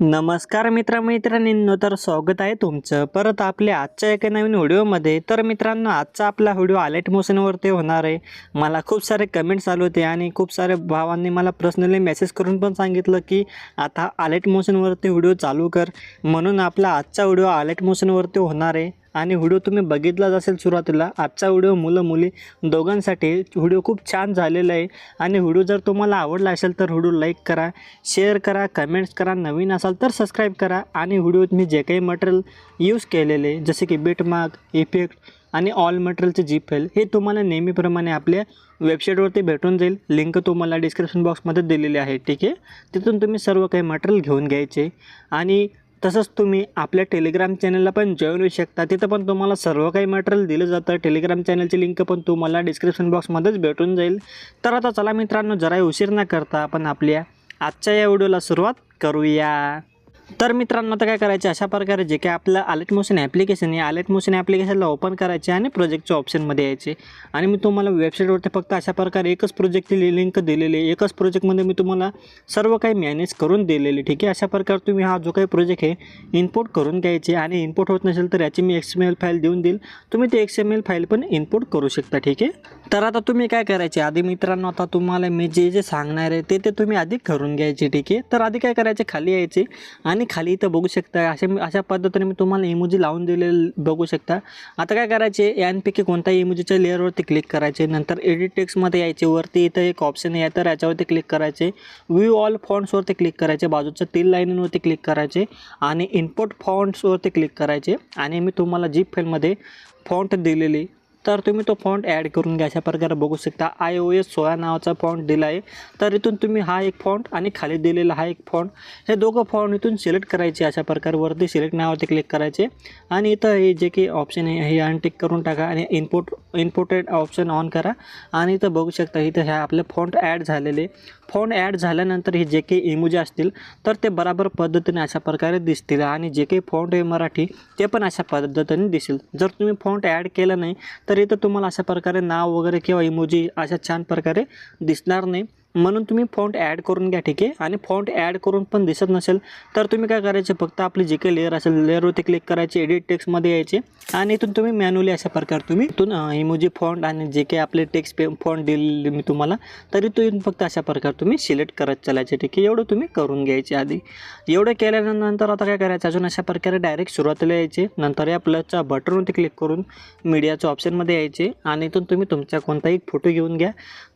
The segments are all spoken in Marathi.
नमस्कार मित्रमैत्रिणींनो तर स्वागत आहे तुमचं. परत आपल्या आजच्या एका नवीन व्हिडिओमध्ये. तर मित्रांनो आजचा आपला व्हिडिओ आलेट मोशनवरती होणार आहे. मला खूप सारे कमेंट्स आले होते आणि खूप सारे भावांनी मला पर्सनली मेसेज करून पण सांगितलं की आता आलेट मोशनवरती व्हिडिओ चालू कर. म्हणून आपला आजचा व्हिडिओ आलेट मोशनवरती होणार आहे. आणि व्हिडिओ तुम्ही बघितलाच असेल सुरुवातीला. आजचा व्हिडिओ मुलं मुली दोघांसाठी व्हिडिओ खूप छान झालेला आहे. आणि व्हिडिओ जर तुम्हाला आवडला असेल तर व्हिडिओ लाईक करा शेअर करा कमेंट्स करा. नवीन असाल तर सबस्क्राईब करा. आणि व्हिडिओत मी जे काही मटेरियल यूज केलेले जसे की बीटमार्क इफेक्ट आणि ऑल मटेरियलचे जी फाईल हे तुम्हाला नेहमीप्रमाणे आपल्या वेबसाईटवरती भेटून जाईल. लिंक तुम्हाला डिस्क्रिप्शन बॉक्समध्ये दिलेली आहे. ठीक आहे? तिथून तुम्ही सर्व काही मटेरियल घेऊन घ्यायचे. आणि तसंच तुम्ही आपल्या टेलिग्राम चॅनलला पण जॉईन होऊ शकता. तिथं पण तुम्हाला सर्व काही मटेरियल दिलं जातं. टेलिग्राम चॅनलची लिंक पण तुम्हाला डिस्क्रिप्शन बॉक्समध्येच भेटून जाईल. तर आता चला मित्रांनो जराही उशीर न करता आपण आपल्या आजच्या या व्हिडिओला सुरुवात करूया. तर मित्रांनो आता काय करायचे? अशा प्रकारे जे काय आपलं आलेट मोशन ॲप्लिकेशन आहे आलेट मोशन ॲप्लिकेशनला ओपन करायचे आणि प्रोजेक्टच्या ऑप्शनमध्ये यायचे. आणि मी तुम्हाला वेबसाईटवरती फक्त अशा प्रकारे एकच प्रोजेक्टची लिंक दिलेली आहे. एकच प्रोजेक्टमध्ये मी तुम्हाला सर्व काही मॅनेज करून दिलेली ठीक आहे? अशा प्रकारे तुम्ही हा जो काही प्रोजेक्ट आहे इनपुट करून घ्यायचे आणि इनपुट होत नसेल तर याची मी एक्स एम एल फाईल देऊन देईल. तुम्ही ते एक्स एम एल फाईल पण इनपुट करू शकता ठीक आहे? तर आता तुम्ही काय करायचे? आधी मित्रांनो आता तुम्हाला मी जे जे सांगणार आहे ते ते तुम्ही आधी करून घ्यायचे ठीक आहे? तर आधी काय करायचे? खाली यायचे आणि आणि खाली इथं बघू शकता अशा अशा पद्धतीने मी तुम्हाला इमोजी लावून दिलेलं बघू शकता. आता काय करायचे? यांपैकी कोणत्याही इमोजीच्या लेअरवरती क्लिक करायचे. नंतर एडिट टेक्स्टमध्ये यायचे. वरती इथं एक ऑप्शन आहे. तर याच्यावरती क्लिक करायचे. व्ह्यू ऑल फॉन्ट्सवरती क्लिक करायचे. बाजूच्या तीन लाईनींवरती क्लिक करायचे. आणि इनपुट फॉन्ट्सवरती क्लिक करायचे. आणि मी तुम्हाला जीप फेलमध्ये फॉन्ट दिलेली. तर तुम्ही तो फॉन्ट ॲड करून घ्या. अशा प्रकारे बघू शकता आय ओ एस सोळा नावाचा फॉन्ट दिला आहे तर इथून तुम्ही हा एक फॉन्ट आणि खाली दिलेला हा एक फॉन्ट हे दोघं फॉन्ट इथून सिलेक्ट करायचे. अशा प्रकारे वरती सिलेक्ट नावावरती क्लिक करायचे. आणि इथं हे जे काही ऑप्शन आहे हे अनटिक करून टाका आणि इनपुट इनपुटेड ऑप्शन ऑन करा. आणि इथं बघू शकता इथं ह्या आपले फॉन्ट ॲड झालेले फोन ॲड झाल्यानंतर हे जे काही इमोजी असतील तर ते बराबर पद्धतीने अशा प्रकारे दिसतील आणि जे काही फॉन्ट आहे मराठी ते पण अशा पद्धतीने दिसेल. जर तुम्ही फॉन्ट ॲड केलं नाही तर इथं तुम्हाला अशा प्रकारे नाव वगैरे किंवा इमोजी अशा छान प्रकारे दिसणार नाही. म्हणून तुम्ही फॉन्ट ॲड करून घ्या ठीक आहे? आणि फॉन्ट ॲड करून पण दिसत नसेल तर तुम्ही काय करायचे फक्त आपली जे काही लेअर असेल लेअरवरती क्लिक करायचे एडिट टेक्स्टमध्ये यायचे आणि इथून तुम्ही मॅन्युअली अशा प्रकारे तुम्ही इथून इमोजी फॉन्ट आणि जे काही आपले टेक्स्ट पे फॉन्ट दिलेले मी तुम्हाला तरी तो इथून फक्त अशा प्रकारे तुम्ही सिलेक्ट करत चालायचे ठीक आहे? एवढं तुम्ही करून घ्यायचे आधी. एवढं केल्यानंतर आता काय करायचं अजून अशा प्रकारे डायरेक्ट सुरुवातीला यायचे नंतर या प्लसच्या बटनवरती क्लिक करून मीडियाच्या ऑप्शनमध्ये यायचे आणि इथून तुम्ही तुमचा कोणताही फोटो घेऊन घ्या.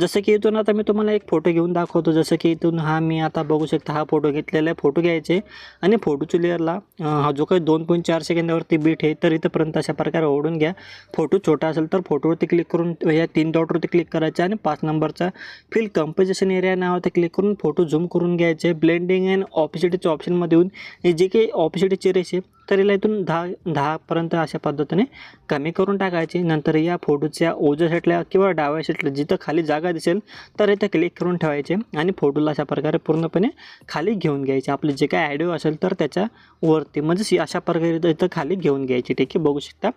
जसं की इथून आता मी तुम्हाला एक फोटो घेऊन दाखवतो. जसं की इथून हा मी आता बघू शकता हा फोटो घेतलेला आहे. फोटो घ्यायचे आणि फोटोच्या लेअरला हा जो काही दोन पॉईंट चार सेकंदावरती बीट आहे तर इथंपर्यंत अशा प्रकारे ओढून घ्या. फोटो छोटा असेल तर फोटोवरती क्लिक करून या तीन डॉटवरती क्लिक करायचे आणि पाच नंबरचा फिल कंपोजिशन एरिया नावावरती क्लिक करून फोटो झूम करून घ्यायचे. ब्लेंडिंग अँड ऑपॉसिटीच्या ऑप्शनमध्ये येऊन हे जे काही ऑपॉसिटीचे रेस आहे तरीला इथून दहा दहापर्यंत अशा पद्धतीने कमी करून टाकायचे. नंतर या फोटोच्या ओझ्या साईडला किंवा डाव्या साईडला जिथं खाली जागा दिसेल तर इथं क्लिक करून ठेवायचे आणि फोटोला अशा प्रकारे पूर्णपणे खाली घेऊन घ्यायचे. आपले जे काय ॲडिओ असेल तर त्याच्या वरती म्हणजे अशा प्रकारे इथं खाली घेऊन घ्यायची. ठीक आहे बघू शकता.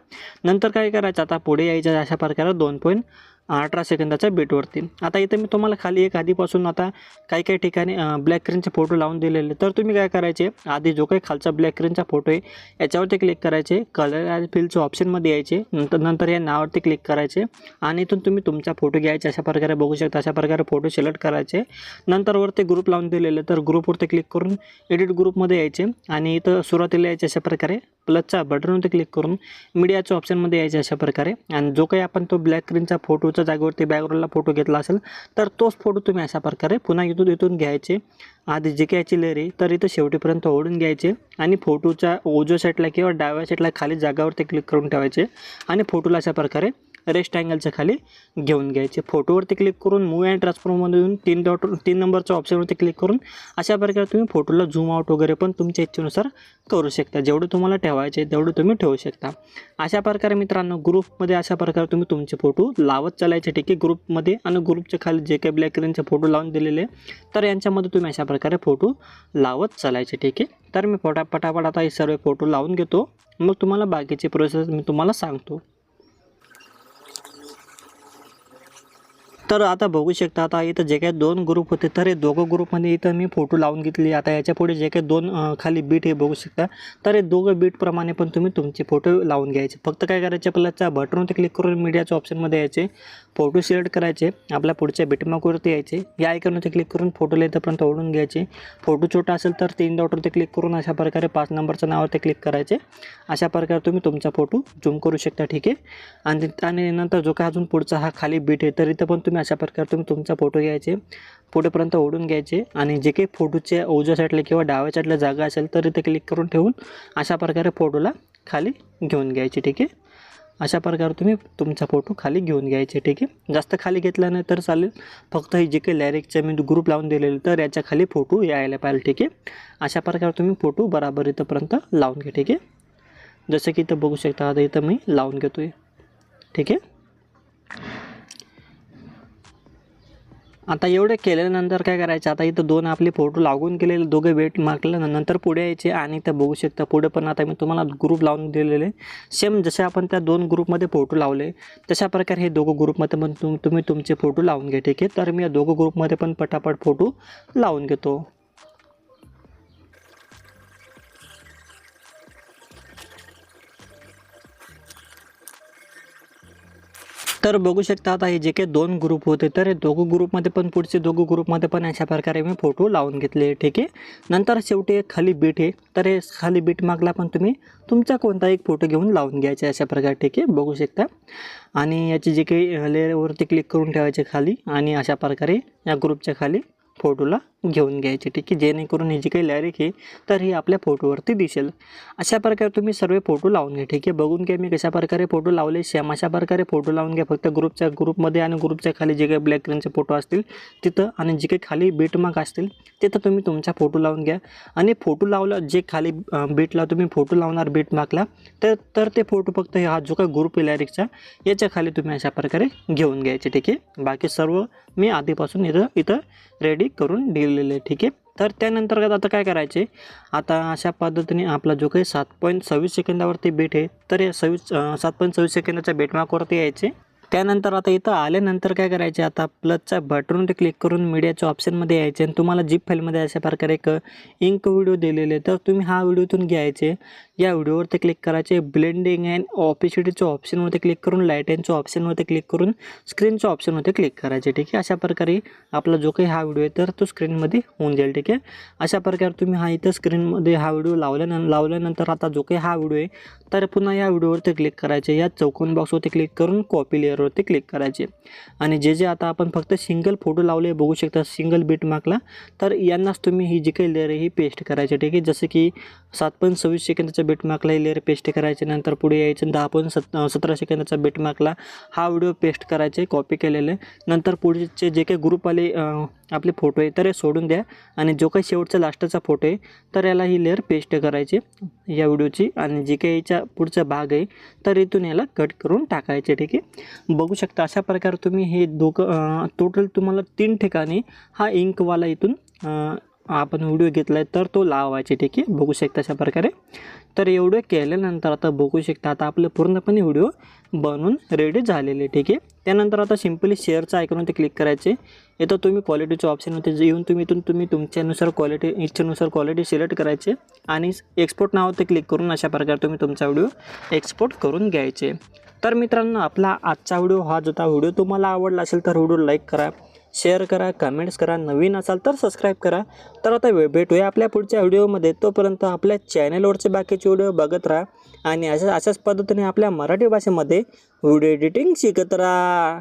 नंतर काय करायचं? आता पुढे यायचं अशा प्रकारे दोन पॉईंट अठरा सेकंदाच्या बीटवरती. आता इथं मी तुम्हाला खाली एक आधीपासून आता काही काही ठिकाणी ब्लॅक स्क्रीनचे फोटो लावून दिलेले. तर तुम्ही काय करायचे? आधी जो काही खालचा ब्लॅक स्क्रीनचा फोटो आहे याच्यावरती क्लिक करायचे. कलर ॲज फिलच्या ऑप्शनमध्ये यायचे. नंतर नंतर या नावावरती क्लिक करायचे. आणि इथून तुम्ही तुमचा फोटो घ्यायचे. अशा प्रकारे बघू शकता. अशा प्रकारे फोटो सिलेक्ट करायचे. नंतरवरती ग्रुप लावून दिलेले. तर ग्रुपवरती क्लिक करून एडिट ग्रुपमध्ये यायचे. आणि इथं सुरुवातीला यायचे अशा प्रकारे. प्लसच्या बटनवरती क्लिक करून मीडियाच्या ऑप्शनमध्ये यायचे अशा प्रकारे. आणि जो काही आपण तो ब्लॅक स्क्रीनचा फोटोच्या जागेवरती बॅकग्राऊंडला फोटो घेतला असेल तर तोच फोटो तुम्ही अशा प्रकारे पुन्हा इथून इथून घ्यायचे. आधी जे काही लेअर आहे तर इथं शेवटीपर्यंत ओढून घ्यायचे आणि फोटोच्या ओजो साईडला किंवा डाव्या साईडला खाली जागावरती क्लिक करून ठेवायचे आणि फोटोला अशा प्रकारे रेस्ट अँगलच्या खाली घेऊन घ्यायचे. फोटोवरती क्लिक करून मूव अँड ट्रान्सफॉर्ममध्ये येऊन तीन डॉट तीन नंबरच्या ऑप्शनवरती क्लिक करून अशा प्रकारे तुम्ही फोटोला झूम आउट वगैरे पण तुमच्या इच्छेनुसार करू शकता. जेवढं तुम्हाला ठेवायचे तेवढं तुम्ही ठेवू शकता. अशा प्रकारे मित्रांनो ग्रुपमध्ये अशा प्रकारे तुम्ही तुमचे फोटो लावत चालायचे. ठीक आहे ग्रुपमध्ये आणि ग्रुपच्या खाली जे काही ब्लॅक कलरचे फोटो लावून दिलेले तर यांच्यामध्ये तुम्ही अशा प्रकारे फोटो लावत चालायचे. ठीक आहे तर मी पटा पटापट आता हे सर्व फोटो लावून घेतो. मग तुम्हाला बाकीची प्रोसेस मी तुम्हाला सांगतो. तर आता बघू शकता आता इथं जे काही दोन ग्रुप होते तर हे दोघं ग्रुपमध्ये इथं मी फोटो लावून घेतली. आता याच्यापुढे जे काही दोन खाली बीट हे बघू शकता. तर हे दोघं बीटप्रमाणे पण तुम्ही तुमचे फोटो लावून घ्यायचे. फक्त काय करायचे आपल्याच्या बटनवरती क्लिक करून मीडियाच्या ऑप्शनमध्ये यायचे. फोटो सिलेक्ट करायचे. आपल्या पुढच्या बिटमार्कवरती यायचे. या आयकॉनवरती क्लिक करून फोटोला इथंपर्यंत ओढून घ्यायचे. फोटो छोटा असेल तर तीन डॉटवरती क्लिक करून अशा प्रकारे पाच नंबरच्या नावावरती क्लिक करायचे. अशा प्रकारे तुम्ही तुमचा फोटो झूम करू शकता. ठीक आहे? आणि आणि नंतर जो काय अजून पुढचा हा खाली बीट आहे तर इथं पण तुम्ही अशा प्रकारे तुम्ही तुमचा फोटो घ्यायचे फोटोपर्यंत ओढून घ्यायचे आणि जे काही फोटोच्या उजव्या साईडला किंवा डाव्या साईडला जागा असेल तर इथे क्लिक करून ठेवून अशा प्रकारे फोटोला खाली घेऊन घ्यायचे ठीक आहे? अशा प्रकारे तुम्ही तुमचा फोटो खाली घेऊन घ्यायचे ठीक आहे? जास्त खाली घेतला नाही तर चालेल. फक्त हे जे काही लॅरिकचे मी ग्रुप लावून दिलेले तर याच्या खाली फोटो यायला पाहिजे ठीक आहे? अशा प्रकारे तुम्ही फोटो बराबर इथंपर्यंत लावून घ्या ठीक आहे? जसं की इथं बघू शकता आता इथं मी लावून घेतो आहे ठीक आहे? आता एवढं केल्यानंतर काय करायचं? आता इथं दोन आपले फोटो लागून गेलेले दोघे वेट मार्कला नंतर पुढे यायचे आणि इथं बघू शकता. पुढे पण आता मी तुम्हाला ग्रुप लावून दिलेले. सेम जसे आपण त्या दोन ग्रुपमध्ये फोटो लावले तशा प्रकारे हे दोघं ग्रुपमध्ये पण तुम तुम्ही तुमचे फोटो लावून घ्या ठीक आहे? तर मी या दोघं ग्रुपमध्ये पण पटापट फोटो लावून घेतो. तर बघू शकता आता हे जे काही दोन ग्रुप होते तर हे दोघं ग्रुपमध्ये पण पुढचे दोघं ग्रुपमध्ये पण अशा प्रकारे मी फोटो लावून घेतले ठीक आहे? नंतर शेवटी एक खाली बीट आहे. तर हे खाली बीट मागला पण तुम्ही तुमचा कोणता एक फोटो घेऊन लावून घ्यायचे अशा प्रकारे ठीक आहे? बघू शकता. आणि याची जे काही लेअरवरती क्लिक करून ठेवायचे खाली आणि अशा प्रकारे या ग्रुपच्या खाली फोटोला घेऊन घ्यायचे ठीक आहे? जेणेकरून ही जी काही लॅरिक आहे तर ही आपल्या फोटोवरती दिसेल. अशा प्रकारे तुम्ही सर्व फोटो लावून घ्या ठीक आहे? बघून घ्या मी कशा प्रकारे फोटो लावले सेम अशा प्रकारे फोटो लावून घ्या. फक्त ग्रुपच्या ग्रुपमध्ये आणि ग्रुपच्या खाली जे काही ब्लॅक ग्रीनचे फोटो असतील तिथं आणि जे काही खाली बीटमार्क असतील तिथं तुम्ही तुमचा फोटो लावून घ्या. आणि फोटो लावला जे खाली बीटला तुम्ही फोटो लावणार बीटमार्कला तर तर ते फोटो फक्त हा जो काही ग्रुप आहे लॅरिकचा याच्या खाली तुम्ही अशा प्रकारे घेऊन घ्यायचे ठीक आहे? बाकी सर्व मी आधीपासून इथं इथं रेडी करून दिलेले ठीक आहे? तर त्यानंतर आता काय करायचे? आता अशा पद्धतीने आपला जो काही सात पॉईंट सव्वीस सेकंदावरती बेट आहे तर या सव्वीस सात पॉईंट सव्वीस सेकंदाच्या बेटमार्कवरती यायचे. त्यानंतर आता इथं आल्यानंतर काय करायचे आता प्लसच्या ते क्लिक करून मीडियाच्या ऑप्शनमध्ये यायचे आणि तुम्हाला जीप फाईलमध्ये अशा प्रकारे एक इंक व्हिडिओ दिलेले तर तुम्ही हा व्हिडिओतून घ्यायचे. या व्हिडिओवरती क्लिक करायचे. ब्लेंडिंग अँड ऑपिसिटीच्या ऑप्शनवरती क्लिक करून लाइट अँडच्या ऑप्शनवरती क्लिक करून स्क्रीनच्या ऑप्शनवरती क्लिक करायचे ठीक आहे? अशा प्रकारे आपला जो काही हा व्हिडिओ आहे तर तो स्क्रीनमध्ये होऊन जाईल ठीक आहे? अशा प्रकारे तुम्ही हा इथं स्क्रीनमध्ये हा व्हिडिओ लावल्यानं लावल्यानंतर आता जो काही हा व्हिडिओ आहे तर पुन्हा या व्हिडिओवरती क्लिक करायचे. या चौकोन बॉक्सवरती क्लिक करून कॉपी लेअरवरती क्लिक करायचे. आणि जे जे आता आपण फक्त सिंगल फोटो लावले बघू शकता सिंगल बीट मार्कला तर यांनाच तुम्ही ही जी काही लेअर आहे ही पेस्ट करायची. ठीक आहे? जसं की सात पॉईंट सव्वीस सेकंदाचा बीट मार्कला ही लेअर पेस्ट करायचे नंतर पुढे यायचं दहा पॉईंट सत सतरा सेकंदाचा बीट मार्कला हा व्हिडिओ पेस्ट करायचे कॉपी केलेले. नंतर पुढचे जे काही ग्रुपवाले आपले फोटो आहे तर हे सोडून द्या. आणि जो काही शेवटचा लास्टचा फोटो आहे तर याला ही लेअर पेस्ट करायची या व्हिडिओची आणि जी काही याच्या पुढचा भाग आहे. तर इथून याला कट करून टाकायचे ठीक आहे? बघू शकता अशा प्रकारे तुम्ही हे दोघं टोटल तुम्हाला तीन ठिकाणी हा इंकवाला इथून आपण व्हिडिओ घेतला आहे तर तो लावायचे ठीक आहे बघू शकता अशा प्रकारे. तर एवढं केल्यानंतर आता बघू शकता आता आपलं पूर्णपणे व्हिडिओ बनवून रेडी झालेले ठीक आहे. त्यानंतर आता सिम्पली शेअरचं आयकॉनवरती क्लिक करायचे. इथं तुम्ही क्वालिटीच्या ऑप्शनवरती जे येऊन तुम्ही इथून तुम्ही तुमच्यानुसार क्वालिटी इच्छेनुसार क्वालिटी सिलेक्ट करायचे आणि एक्सपोर्ट नावावरती क्लिक करून अशा प्रकारे तुम्ही तुमचा व्हिडिओ एक्सपोर्ट करून घ्यायचे. तर मित्रांनो आपला आजचा व्हिडिओ हा जो व्हिडिओ तुम्हाला आवडला असेल तर व्हिडिओ लाईक करा. शेअर करा कमेंट्स करा नवीन असाल तर सबस्क्राईब करा. तर आता वेळ भेटूया आपल्या पुढच्या व्हिडिओमध्ये. तोपर्यंत आपल्या चॅनलवरचे बाकीचे व्हिडिओ बघत राहा आणि अशा अशाच पद्धतीने आपल्या मराठी भाषेमध्ये व्हिडिओ एडिटिंग शिकत राहा.